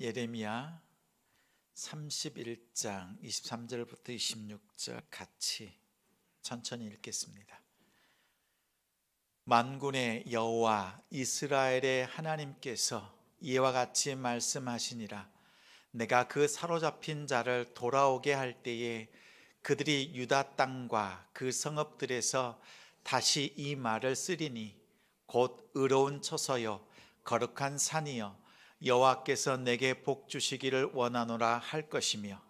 예레미야 31장 23절부터 26절 같이 천천히 읽겠습니다. 만군의 여호와 이스라엘의 하나님께서 이와 같이 말씀하시니라 내가 그 사로잡힌 자를 돌아오게 할 때에 그들이 유다 땅과 그 성읍들에서 다시 이 말을 쓰리니 곧 의로운 처소여 거룩한 산이여 여호와께서 내게 복 주시기를 원하노라 할 것이며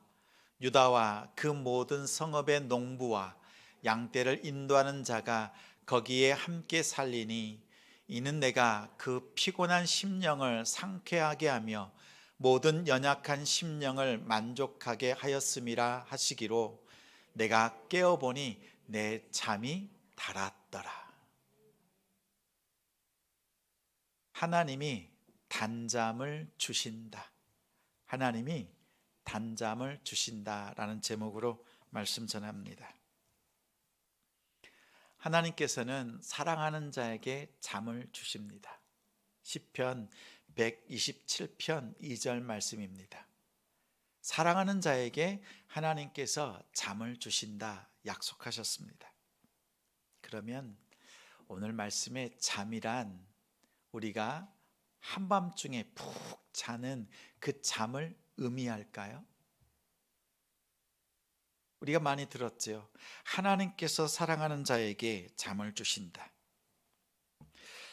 유다와 그 모든 성읍의 농부와 양떼를 인도하는 자가 거기에 함께 살리니 이는 내가 그 피곤한 심령을 상쾌하게 하며 모든 연약한 심령을 만족하게 하였음이라 하시기로 내가 깨어보니 내 잠이 달았더라. 하나님이 단잠을 주신다. 하나님이 단잠을 주신다라는 제목으로 말씀 전합니다. 하나님께서는 사랑하는 자에게 잠을 주십니다. 시편 127편 2절 말씀입니다. 사랑하는 자에게 하나님께서 잠을 주신다 약속하셨습니다. 그러면 오늘 말씀의 잠이란 우리가 한밤중에 푹 자는 그 잠을 의미할까요? 우리가 많이 들었죠. 하나님께서 사랑하는 자에게 잠을 주신다.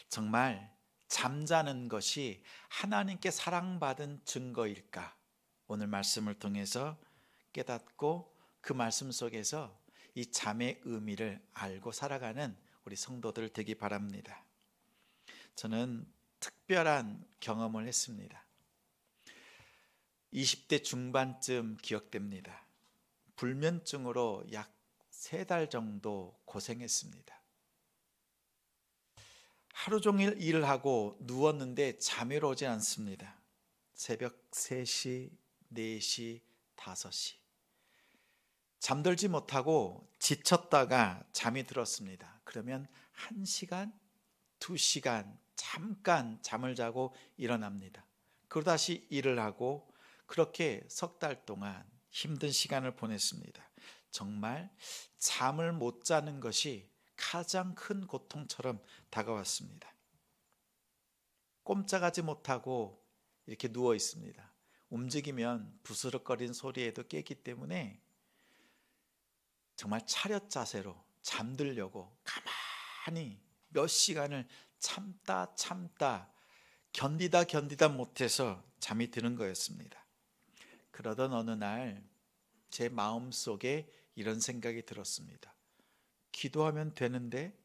정말 잠자는 것이 하나님께 사랑받은 증거일까? 오늘 말씀을 통해서 깨닫고 그 말씀 속에서 이 잠의 의미를 알고 살아가는 우리 성도들 되기 바랍니다. 저는 특별한 경험을 했습니다. 20대 중반쯤 기억됩니다. 불면증으로 약 세 달 정도 고생했습니다. 하루 종일 일을 하고 누웠는데 잠이 오지 않습니다. 새벽 3시, 4시, 5시. 잠들지 못하고 지쳤다가 잠이 들었습니다. 그러면 1시간, 2시간 잠깐 잠을 자고 일어납니다. 그러다 다시 일을 하고 그렇게 석 달 동안 힘든 시간을 보냈습니다. 정말 잠을 못 자는 것이 가장 큰 고통처럼 다가왔습니다. 꼼짝하지 못하고 이렇게 누워 있습니다. 움직이면 부스럭거리는 소리에도 깨기 때문에 정말 차렷 자세로 잠들려고 가만히 몇 시간을 참다 참다 견디다 견디다 못해서 잠이 드는 거였습니다. 그러던 어느 날 제 마음 속에 이런 생각이 들었습니다. 기도하면 되는데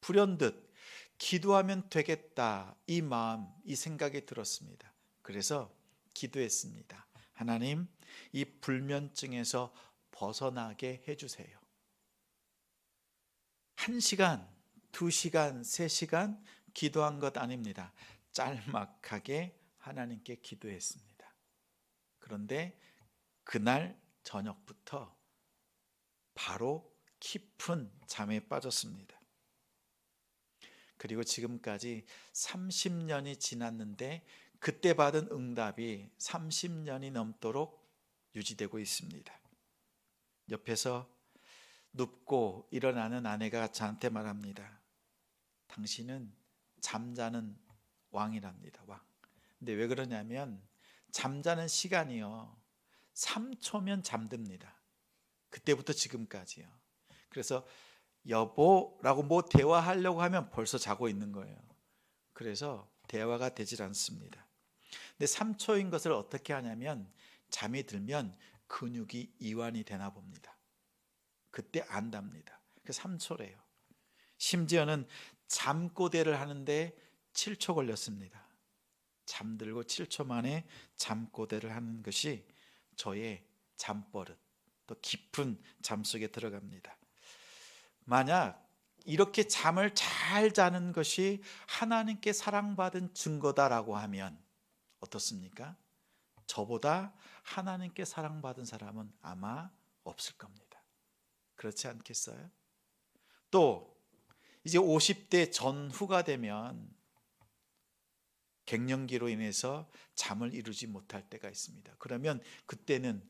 불현듯 기도하면 되겠다 이 마음 이 생각이 들었습니다. 그래서 기도했습니다. 하나님 이 불면증에서 벗어나게 해주세요. 한 시간, 두 시간, 세 시간 기도한 것 아닙니다. 짤막하게 하나님께 기도했습니다. 그런데 그날 저녁부터 바로 깊은 잠에 빠졌습니다. 그리고 지금까지 30년이 지났는데 그때 받은 응답이 30년이 넘도록 유지되고 있습니다. 옆에서 눕고 일어나는 아내가 저한테 말합니다. 당신은 잠자는 왕이랍니다. 왕. 근데 왜 그러냐면 잠자는 시간이요. 3초면 잠듭니다. 그때부터 지금까지요. 그래서 여보라고 뭐 대화하려고 하면 벌써 자고 있는 거예요. 그래서 대화가 되질 않습니다. 근데 3초인 것을 어떻게 하냐면 잠이 들면 근육이 이완이 되나 봅니다. 그때 안답니다. 그 3초래요. 심지어는 잠꼬대를 하는데 7초 걸렸습니다. 잠들고 7초 만에 잠꼬대를 하는 것이 저의 잠버릇, 또 깊은 잠 속에 들어갑니다. 만약 이렇게 잠을 잘 자는 것이 하나님께 사랑받은 증거다라고 하면 어떻습니까? 저보다 하나님께 사랑받은 사람은 아마 없을 겁니다. 그렇지 않겠어요? 또 이제 50대 전후가 되면 갱년기로 인해서 잠을 이루지 못할 때가 있습니다. 그러면 그때는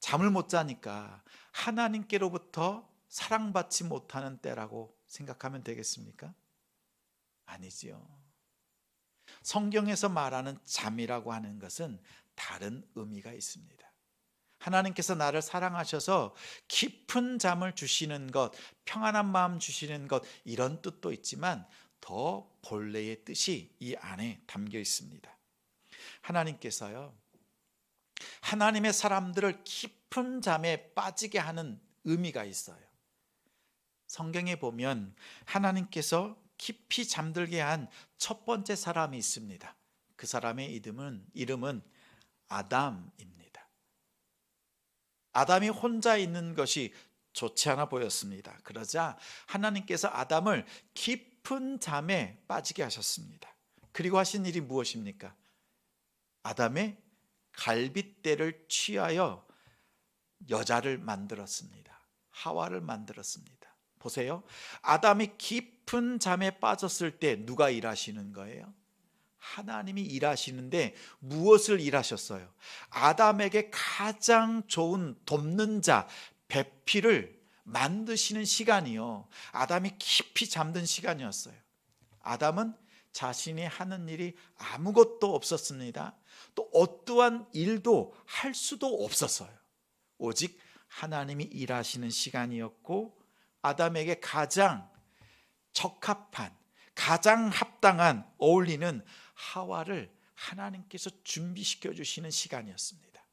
잠을 못 자니까 하나님께로부터 사랑받지 못하는 때라고 생각하면 되겠습니까? 아니지요. 성경에서 말하는 잠이라고 하는 것은 다른 의미가 있습니다. 하나님께서 나를 사랑하셔서 깊은 잠을 주시는 것, 평안한 마음 주시는 것, 이런 뜻도 있지만 더 본래의 뜻이 이 안에 담겨 있습니다. 하나님께서요, 하나님의 사람들을 깊은 잠에 빠지게 하는 의미가 있어요. 성경에 보면 하나님께서 깊이 잠들게 한 첫 번째 사람이 있습니다. 그 사람의 이름은 이름은 아담입니다. 아담이 혼자 있는 것이 좋지 않아 보였습니다. 그러자 하나님께서 아담을 깊은 잠에 빠지게 하셨습니다. 그리고 하신 일이 무엇입니까? 아담의 갈빗대를 취하여 여자를 만들었습니다. 하와를 만들었습니다. 보세요. 아담이 깊은 잠에 빠졌을 때 누가 일하시는 거예요? 하나님이 일하시는데 무엇을 일하셨어요? 아담에게 가장 좋은 돕는 자, 배필을 만드시는 시간이요. 아담이 깊이 잠든 시간이었어요. 아담은 자신이 하는 일이 아무것도 없었습니다. 또 어떠한 일도 할 수도 없었어요. 오직 하나님이 일하시는 시간이었고 아담에게 가장 적합한 가장 합당한 어울리는 하와를 하나님께서 준비시켜 주시는 시간이었습니다.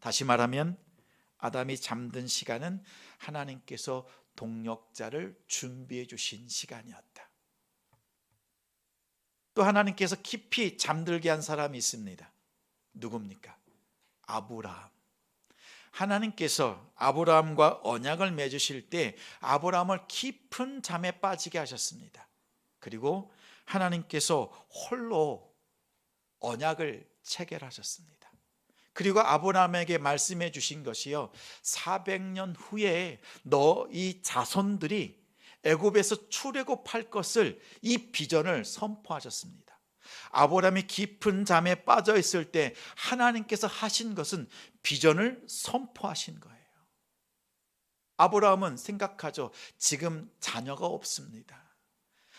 다시 말하면 아담이 잠든 시간은 하나님께서 동력자를 준비해 주신 시간이었다. 또 하나님께서 깊이 잠들게 한 사람이 있습니다. 누굽니까? 아브라함. 하나님께서 아브라함과 언약을 맺으실 때 아브라함을 깊은 잠에 빠지게 하셨습니다. 그리고 하나님께서 홀로 언약을 체결하셨습니다. 그리고 아브라함에게 말씀해 주신 것이요 400년 후에 너 이 자손들이 애굽에서 출애굽할 것을 이 비전을 선포하셨습니다. 아브라함이 깊은 잠에 빠져 있을 때 하나님께서 하신 것은 비전을 선포하신 거예요. 아브라함은 생각하죠. 지금 자녀가 없습니다.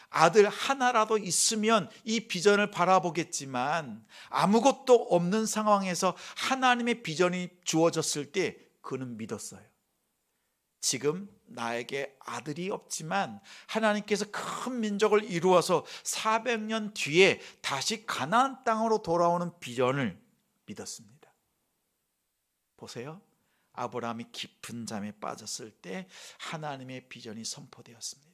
아들 하나라도 있으면 이 비전을 바라보겠지만 아무것도 없는 상황에서 하나님의 비전이 주어졌을 때 그는 믿었어요. 지금 나에게 아들이 없지만 하나님께서 큰 민족을 이루어서 400년 뒤에 다시 가나안 땅으로 돌아오는 비전을 믿었습니다. 보세요. 아브라함이 깊은 잠에 빠졌을 때 하나님의 비전이 선포되었습니다.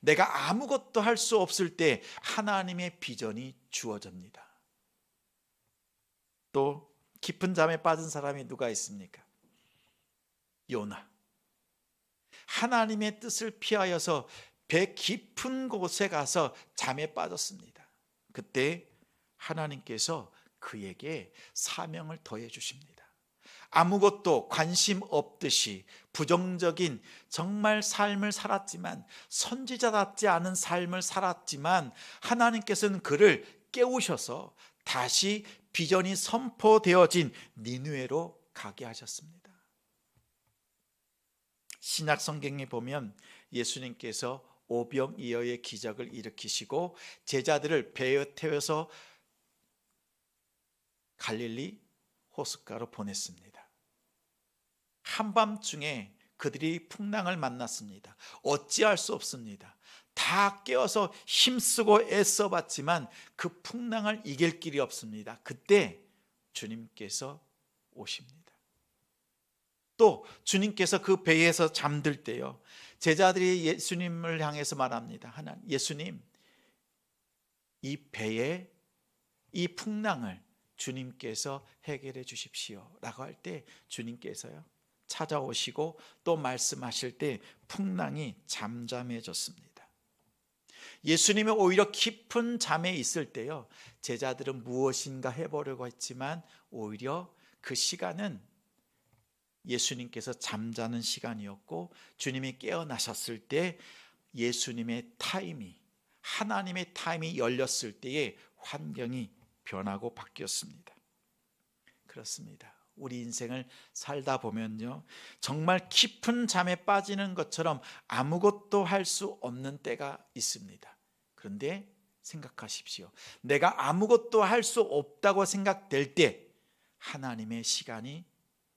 내가 아무것도 할 수 없을 때 하나님의 비전이 주어집니다. 또 깊은 잠에 빠진 사람이 누가 있습니까? 요나. 하나님의 뜻을 피하여서 배 깊은 곳에 가서 잠에 빠졌습니다. 그때 하나님께서 그에게 사명을 더해 주십니다. 아무것도 관심 없듯이 부정적인 정말 삶을 살았지만 선지자답지 않은 삶을 살았지만 하나님께서는 그를 깨우셔서 다시 비전이 선포되어진 니누에로 가게 하셨습니다. 신약 성경에 보면 예수님께서 오병이어의 기적을 일으키시고 제자들을 배에 태워서 갈릴리 호숫가로 보냈습니다. 한밤중에 그들이 풍랑을 만났습니다. 어찌할 수 없습니다. 다 깨어서 힘쓰고 애써 봤지만 그 풍랑을 이길 길이 없습니다. 그때 주님께서 오십니다. 또 주님께서 그 배에서 잠들 때요. 제자들이 예수님을 향해서 말합니다. 하나 예수님 이 배에 이 풍랑을 주님께서 해결해 주십시오라고 할 때 주님께서요. 찾아오시고 또 말씀하실 때 풍랑이 잠잠해졌습니다. 예수님이 오히려 깊은 잠에 있을 때요. 제자들은 무엇인가 해보려고 했지만 오히려 그 시간은 예수님께서 잠자는 시간이었고 주님이 깨어나셨을 때 예수님의 타임이 하나님의 타임이 열렸을 때에 환경이 변하고 바뀌었습니다. 그렇습니다. 우리 인생을 살다 보면요. 정말 깊은 잠에 빠지는 것처럼 아무것도 할 수 없는 때가 있습니다. 그런데 생각하십시오. 내가 아무것도 할 수 없다고 생각될 때 하나님의 시간이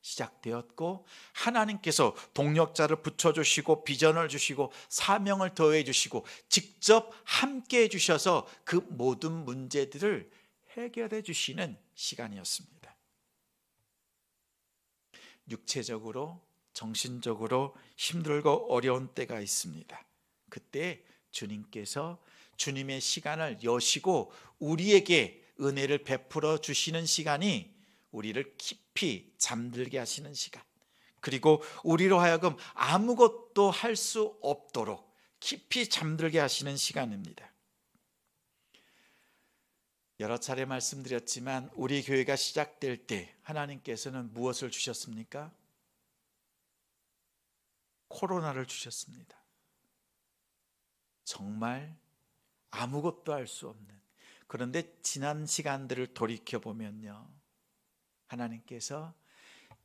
시작되었고 하나님께서 동력자를 붙여 주시고 비전을 주시고 사명을 더해 주시고 직접 함께 해 주셔서 그 모든 문제들을 해결해 주시는 시간이었습니다. 육체적으로 정신적으로 힘들고 어려운 때가 있습니다. 그때 주님께서 주님의 시간을 여시고 우리에게 은혜를 베풀어 주시는 시간이 우리를 깊이 잠들게 하시는 시간. 그리고 우리로 하여금 아무것도 할 수 없도록 깊이 잠들게 하시는 시간입니다. 여러 차례 말씀드렸지만 우리 교회가 시작될 때 하나님께서는 무엇을 주셨습니까? 코로나를 주셨습니다. 정말 아무것도 할 수 없는 그런데 지난 시간들을 돌이켜 보면요. 하나님께서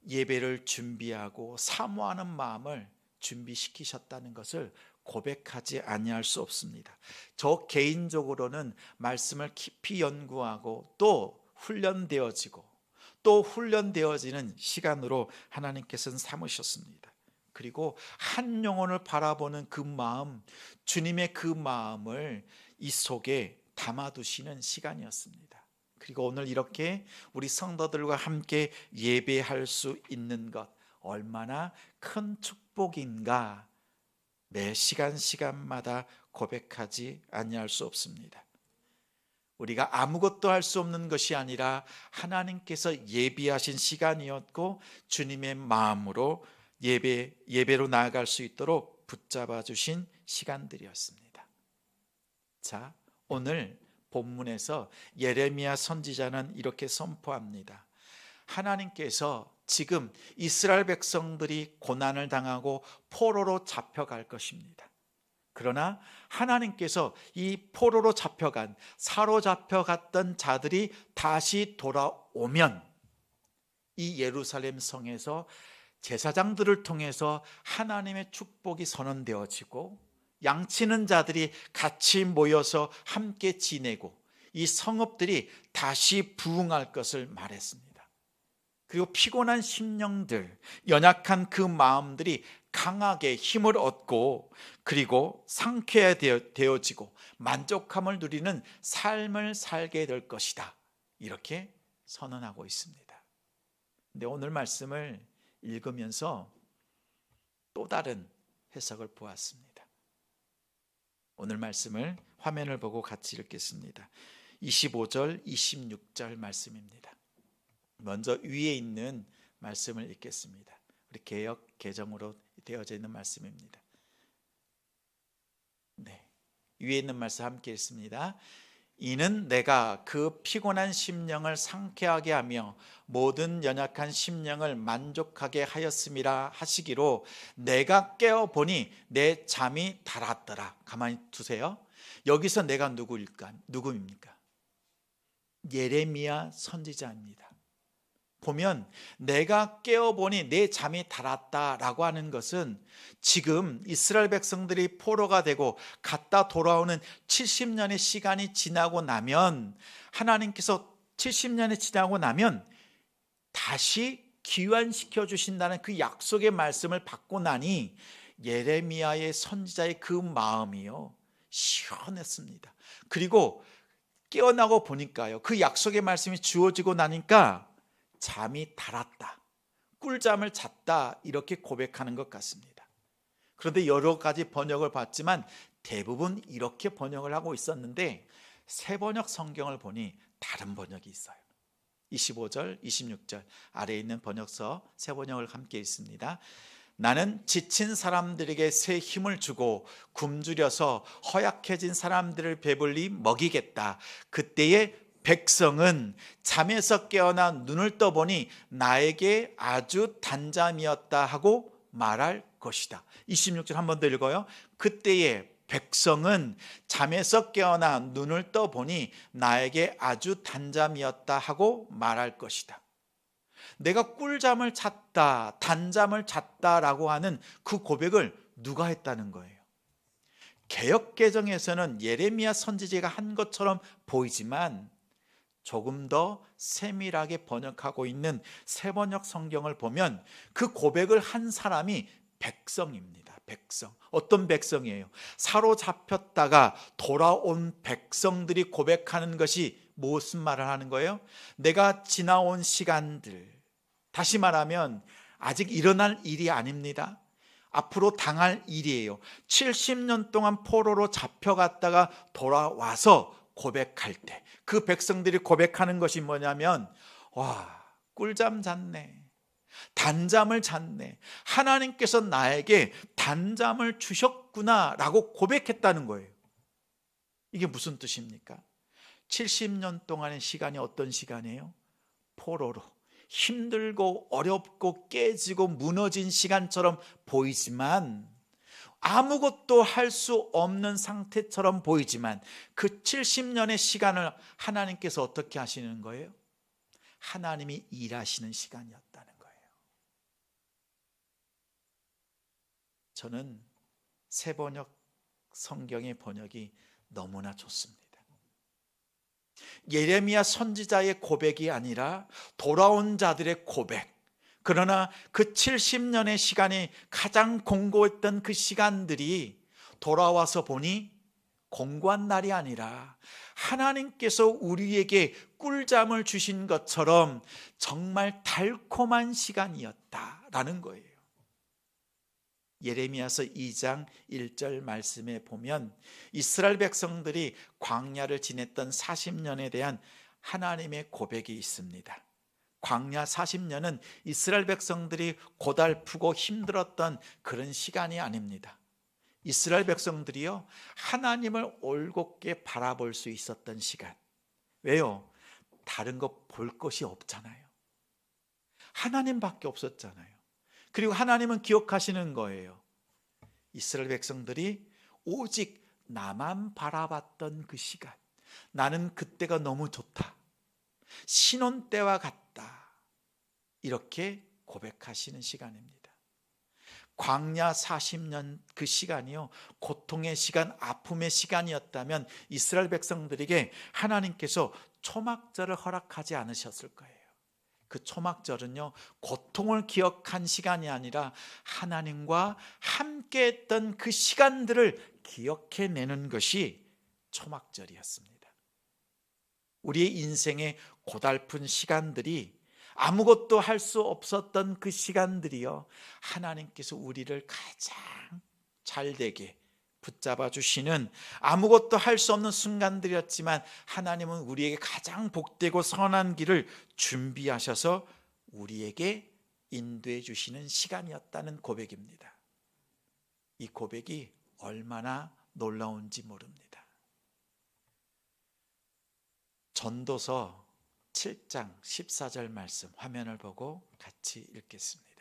예배를 준비하고 사모하는 마음을 준비시키셨다는 것을 고백하지 아니할 수 없습니다. 저 개인적으로는 말씀을 깊이 연구하고 또 훈련되어지고 또 훈련되어지는 시간으로 하나님께서는 삼으셨습니다. 그리고 한 영혼을 바라보는 그 마음, 주님의 그 마음을 이 속에 담아두시는 시간이었습니다. 그리고 오늘 이렇게 우리 성도들과 함께 예배할 수 있는 것 얼마나 큰 축복인가 매 시간 시간마다 고백하지 아니할 수 없습니다. 우리가 아무것도 할 수 없는 것이 아니라 하나님께서 예비하신 시간이었고 주님의 마음으로 예배 예배로 나아갈 수 있도록 붙잡아 주신 시간들이었습니다. 자, 오늘 본문에서 예레미야 선지자는 이렇게 선포합니다. 하나님께서 지금 이스라엘 백성들이 고난을 당하고 포로로 잡혀갈 것입니다. 그러나 하나님께서 이 포로로 잡혀간 사로잡혀갔던 자들이 다시 돌아오면 이 예루살렘 성에서 제사장들을 통해서 하나님의 축복이 선언되어지고 양치는 자들이 같이 모여서 함께 지내고 이 성읍들이 다시 부흥할 것을 말했습니다. 그리고 피곤한 심령들, 연약한 그 마음들이 강하게 힘을 얻고 그리고 상쾌되어지고 만족함을 누리는 삶을 살게 될 것이다. 이렇게 선언하고 있습니다. 근데 오늘 말씀을 읽으면서 또 다른 해석을 보았습니다. 오늘 말씀을 화면을 보고 같이 읽겠습니다. 25절, 26절 말씀입니다. 먼저 위에 있는 말씀을 읽겠습니다. 우리 개혁 개정으로 되어져 있는 말씀입니다. 네. 위에 있는 말씀 함께 읽습니다. 이는 내가 그 피곤한 심령을 상쾌하게 하며 모든 연약한 심령을 만족하게 하였음이라 하시기로 내가 깨어 보니 내 잠이 달았더라. 가만히 두세요. 여기서 내가 누구일까? 누구입니까? 예레미야 선지자입니다. 보면 내가 깨어보니 내 잠이 달았다라고 하는 것은 지금 이스라엘 백성들이 포로가 되고 갔다 돌아오는 70년의 시간이 지나고 나면 하나님께서 70년이 지나고 나면 다시 귀환시켜 주신다는 그 약속의 말씀을 받고 나니 예레미야의 선지자의 그 마음이요 시원했습니다. 그리고 깨어나고 보니까요 그 약속의 말씀이 주어지고 나니까 잠이 달았다. 꿀잠을 잤다. 이렇게 고백하는 것 같습니다. 그런데 여러 가지 번역을 봤지만 대부분 이렇게 번역을 하고 있었는데 새 번역 성경을 보니 다른 번역이 있어요. 25절, 26절 아래에 있는 번역서 새 번역을 함께 있습니다. 나는 지친 사람들에게 새 힘을 주고 굶주려서 허약해진 사람들을 배불리 먹이겠다. 그때에 백성은 잠에서 깨어나 눈을 떠보니 나에게 아주 단잠이었다 하고 말할 것이다. 26절 한 번 더 읽어요. 그때에 백성은 잠에서 깨어나 눈을 떠 보니 나에게 아주 단잠이었다 하고 말할 것이다. 내가 꿀잠을 잤다, 단잠을 잤다라고 하는 그 고백을 누가 했다는 거예요. 개혁 개정에서는 예레미야 선지자가 한 것처럼 보이지만 조금 더 세밀하게 번역하고 있는 세번역 성경을 보면 그 고백을 한 사람이 백성입니다. 백성. 어떤 백성이에요? 사로잡혔다가 돌아온 백성들이 고백하는 것이 무슨 말을 하는 거예요? 내가 지나온 시간들. 다시 말하면 아직 일어날 일이 아닙니다. 앞으로 당할 일이에요. 70년 동안 포로로 잡혀갔다가 돌아와서 고백할 때 그 백성들이 고백하는 것이 뭐냐면 와 꿀잠 잤네 단잠을 잤네 하나님께서 나에게 단잠을 주셨구나라고 고백했다는 거예요 이게 무슨 뜻입니까? 70년 동안의 시간이 어떤 시간이에요? 포로로 힘들고 어렵고 깨지고 무너진 시간처럼 보이지만 아무것도 할 수 없는 상태처럼 보이지만 그 70년의 시간을 하나님께서 어떻게 하시는 거예요? 하나님이 일하시는 시간이었다는 거예요. 저는 새 번역 성경의 번역이 너무나 좋습니다. 예레미야 선지자의 고백이 아니라 돌아온 자들의 고백. 그러나 그 70년의 시간이 가장 공고했던 그 시간들이 돌아와서 보니 공고한 날이 아니라 하나님께서 우리에게 꿀잠을 주신 것처럼 정말 달콤한 시간이었다라는 거예요. 예레미야서 2장 1절 말씀에 보면 이스라엘 백성들이 광야를 지냈던 40년에 대한 하나님의 고백이 있습니다. 광야 40년은 이스라엘 백성들이 고달프고 힘들었던 그런 시간이 아닙니다. 이스라엘 백성들이요, 하나님을 올곧게 바라볼 수 있었던 시간. 왜요? 다른 거 볼 것이 없잖아요. 하나님밖에 없었잖아요. 그리고 하나님은 기억하시는 거예요. 이스라엘 백성들이 오직 나만 바라봤던 그 시간. 나는 그때가 너무 좋다. 신혼 때와 같다. 이렇게 고백하시는 시간입니다. 광야 40년 그 시간이요. 고통의 시간, 아픔의 시간이었다면 이스라엘 백성들에게 하나님께서 초막절을 허락하지 않으셨을 거예요. 그 초막절은요, 고통을 기억한 시간이 아니라 하나님과 함께 했던 그 시간들을 기억해내는 것이 초막절이었습니다. 우리의 인생의 고달픈 시간들이 아무것도 할 수 없었던 그 시간들이요. 하나님께서 우리를 가장 잘되게 붙잡아 주시는 아무것도 할 수 없는 순간들이었지만 하나님은 우리에게 가장 복되고 선한 길을 준비하셔서 우리에게 인도해 주시는 시간이었다는 고백입니다. 이 고백이 얼마나 놀라운지 모릅니다. 전도서 7장 14절 말씀 화면을 보고 같이 읽겠습니다.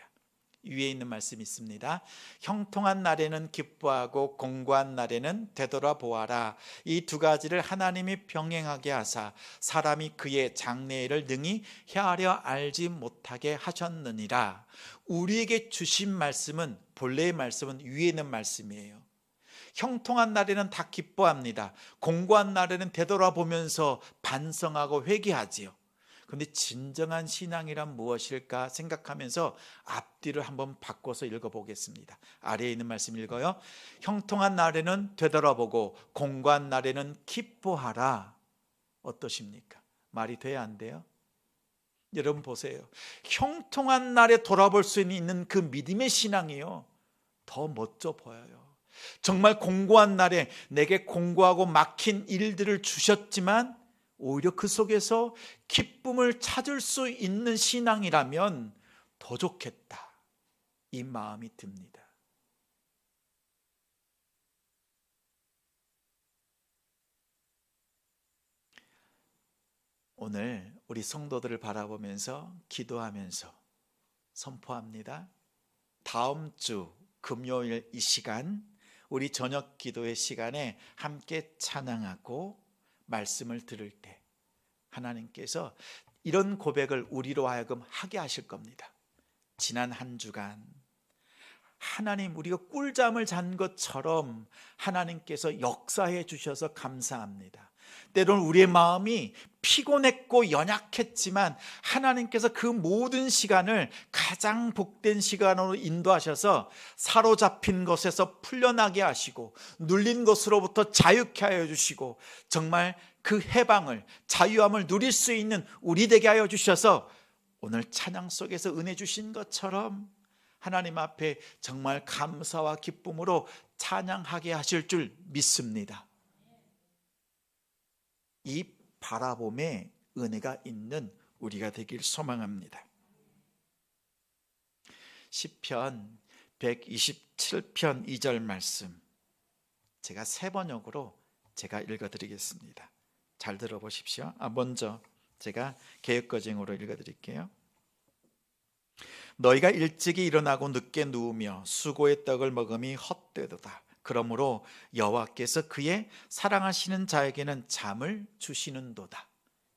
위에 있는 말씀이 있습니다. 형통한 날에는 기뻐하고 공고한 날에는 되돌아보아라. 이 두 가지를 하나님이 병행하게 하사 사람이 그의 장래를 능히 헤아려 알지 못하게 하셨느니라. 우리에게 주신 말씀은 본래의 말씀은 위에 있는 말씀이에요. 형통한 날에는 다 기뻐합니다. 공고한 날에는 되돌아보면서 반성하고 회개하지요. 근데 진정한 신앙이란 무엇일까 생각하면서 앞뒤를 한번 바꿔서 읽어보겠습니다. 아래에 있는 말씀 읽어요. 형통한 날에는 되돌아보고 공고한 날에는 기뻐하라. 어떠십니까? 말이 돼야 안 돼요? 여러분 보세요. 형통한 날에 돌아볼 수 있는 그 믿음의 신앙이요. 더 멋져 보여요. 정말 공고한 날에 내게 공고하고 막힌 일들을 주셨지만 오히려 그 속에서 기쁨을 찾을 수 있는 신앙이라면 더 좋겠다. 이 마음이 듭니다. 오늘 우리 성도들을 바라보면서 기도하면서 선포합니다. 다음 주 금요일 이 시간 우리 저녁 기도의 시간에 함께 찬양하고 말씀을 들을 때 하나님께서 이런 고백을 우리로 하여금 하게 하실 겁니다. 지난 한 주간 하나님 우리가 꿀잠을 잔 것처럼 하나님께서 역사해 주셔서 감사합니다. 때로는 우리의 마음이 피곤했고 연약했지만 하나님께서 그 모든 시간을 가장 복된 시간으로 인도하셔서 사로잡힌 것에서 풀려나게 하시고 눌린 것으로부터 자유케 하여 주시고 정말 그 해방을 자유함을 누릴 수 있는 우리 되게 하여 주셔서 오늘 찬양 속에서 은혜 주신 것처럼 하나님 앞에 정말 감사와 기쁨으로 찬양하게 하실 줄 믿습니다. 이 바라봄에 은혜가 있는 우리가 되길 소망합니다. 시편 127편 2절 말씀 제가 세 번역으로 제가 읽어 드리겠습니다. 잘 들어보십시오. 아, 먼저 제가 개혁거쟁으로 읽어 드릴게요. 너희가 일찍이 일어나고 늦게 누우며 수고의 떡을 먹음이 헛되도다. 그러므로 여호와께서 그의 사랑하시는 자에게는 잠을 주시는도다.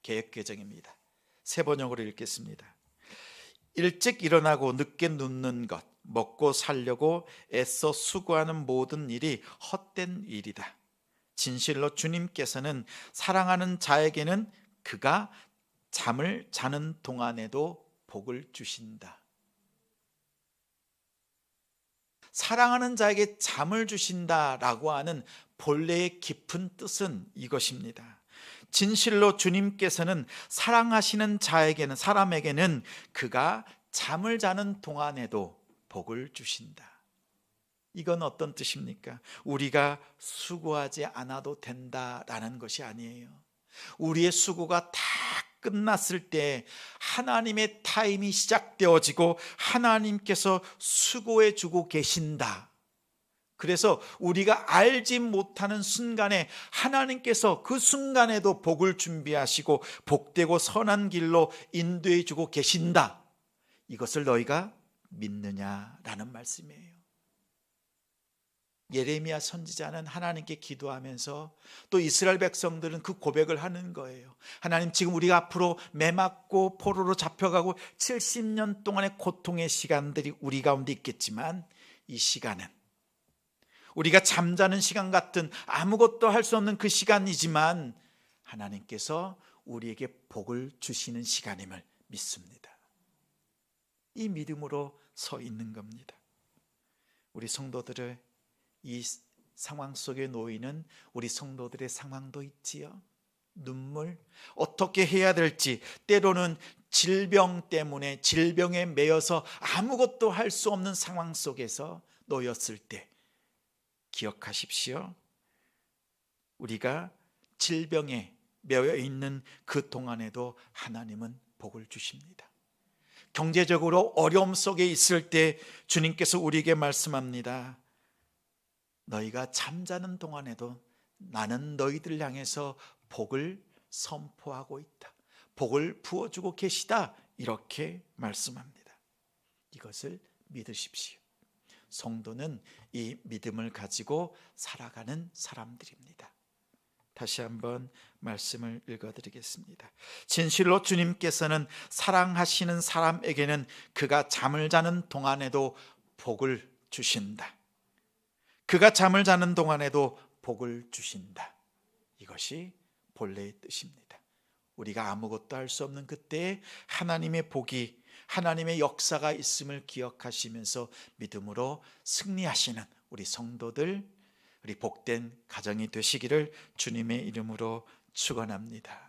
개혁 개정입니다. 세 번역으로 읽겠습니다. 일찍 일어나고 늦게 눕는 것, 먹고 살려고 애써 수고하는 모든 일이 헛된 일이다. 진실로 주님께서는 사랑하는 자에게는 그가 잠을 자는 동안에도 복을 주신다. 사랑하는 자에게 잠을 주신다라고 하는 본래의 깊은 뜻은 이것입니다. 진실로 주님께서는 사랑하시는 자에게는 사람에게는 그가 잠을 자는 동안에도 복을 주신다. 이건 어떤 뜻입니까? 우리가 수고하지 않아도 된다라는 것이 아니에요. 우리의 수고가 다 끝났을 때 하나님의 타임이 시작되어지고 하나님께서 수고해 주고 계신다. 그래서 우리가 알지 못하는 순간에 하나님께서 그 순간에도 복을 준비하시고 복되고 선한 길로 인도해 주고 계신다. 이것을 너희가 믿느냐라는 말씀이에요. 예레미야 선지자는 하나님께 기도하면서 또 이스라엘 백성들은 그 고백을 하는 거예요. 하나님 지금 우리가 앞으로 매맞고 포로로 잡혀가고 70년 동안의 고통의 시간들이 우리 가운데 있겠지만 이 시간은 우리가 잠자는 시간 같은 아무것도 할 수 없는 그 시간이지만 하나님께서 우리에게 복을 주시는 시간임을 믿습니다. 이 믿음으로 서 있는 겁니다. 우리 성도들을 이 상황 속에 놓이는 우리 성도들의 상황도 있지요. 눈물, 어떻게 해야 될지, 때로는 질병 때문에 질병에 매여서 아무것도 할 수 없는 상황 속에서 놓였을 때, 기억하십시오. 우리가 질병에 매여 있는 그 동안에도 하나님은 복을 주십니다. 경제적으로 어려움 속에 있을 때 주님께서 우리에게 말씀합니다. 너희가 잠자는 동안에도 나는 너희들 향해서 복을 선포하고 있다. 복을 부어주고 계시다. 이렇게 말씀합니다. 이것을 믿으십시오. 성도는 이 믿음을 가지고 살아가는 사람들입니다. 다시 한번 말씀을 읽어드리겠습니다. 진실로 주님께서는 사랑하시는 사람에게는 그가 잠을 자는 동안에도 복을 주신다. 그가 잠을 자는 동안에도 복을 주신다. 이것이 본래의 뜻입니다. 우리가 아무것도 할 수 없는 그때에 하나님의 복이 하나님의 역사가 있음을 기억하시면서 믿음으로 승리하시는 우리 성도들 우리 복된 가정이 되시기를 주님의 이름으로 축원합니다.